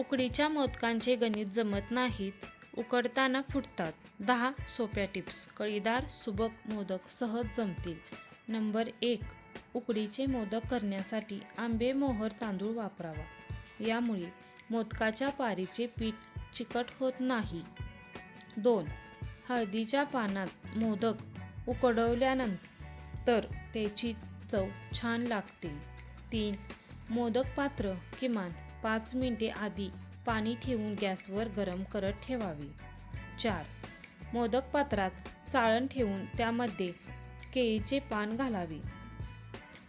उकडीच्या मोदकांचे गणित जमत नाहीत उकडताना फुटतात. दहा सोप्या टिप्स. कळीदार सुबक मोदक सहज जमतील. नंबर एक उकडीचे मोदक करण्यासाठी आंबे मोहर तांदूळ वापरावा. यामुळे मोदकाच्या पारीचे पीठ चिकट होत नाही. दोन हळदीच्या पानात मोदक उकडवल्यानंतर त्याची चव छान लागते. तीन मोदक पात्र किमान पाच मिनिटे आधी पाणी ठेवून गॅसवर गरम करत ठेवावे. चार. मोदक पात्रात चाळण ठेवून त्यामध्ये केळीचे पान घालावे.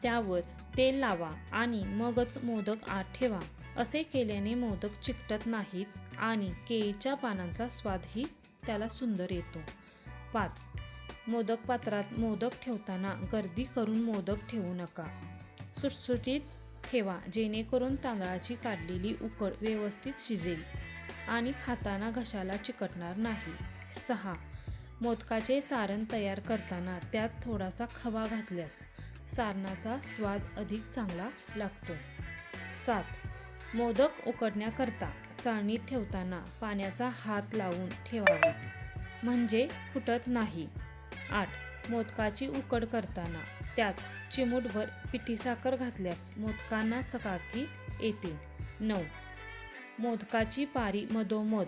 त्यावर तेल लावा आणि मगच मोदक आत ठेवा. असे केल्याने मोदक चिकटत नाहीत आणि केळीच्या पानांचा स्वादही त्याला सुंदर येतो. पाच. मोदक पात्रात मोदक ठेवताना गर्दी करून मोदक ठेवू नका. सुटसुटीत ठेवा जेणेकरून तांदळाची काढलेली उकड व्यवस्थित शिजेल आणि खाताना घशाला चिकटणार नाही. सहा. मोदकाचे सारण तयार करताना त्यात थोडासा खवा घातल्यास सारणाचा स्वाद अधिक चांगला लागतो. सात. मोदक उकडण्याकरता चाळणीत ठेवताना पाण्याचा हात लावून ठेवावा म्हणजे फुटत नाही. आठ. मोदकाची उकड करताना त्यात चिमूटभर पिठी साखर घातल्यास मोदकांना चकाकी येते. नऊ. मोदकाची पारी मधोमध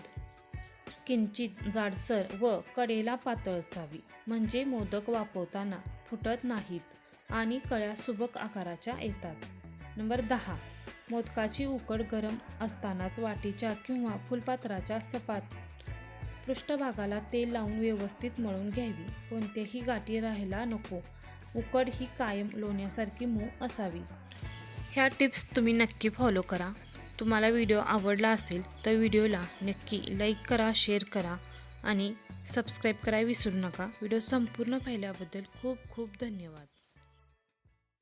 किंचित जाडसर व कडेला पातळ असावी म्हणजे मोदक वापरताना फुटत नाहीत आणि कळ्या सुबक आकाराच्या येतात. नंबर दहा. मोदकाची उकड गरम असतानाच वाटीच्या किंवा फुलपात्राच्या सपाट पृष्ठभागाला तेल लावून व्यवस्थित मळून घ्यावी. कोणत्याही गाठी राहायला नको. उकड ही कायम लोण्यासारखी मऊ असावी. ह्या टिप्स तुम्ही नक्की फॉलो करा. तुम्हाला व्हिडिओ आवडला असेल तर व्हिडिओला नक्की लाईक करा शेअर करा आणि सबस्क्राईब करायला विसरू नका. व्हिडिओ संपूर्ण पाहिल्याबद्दल खूप खूप धन्यवाद.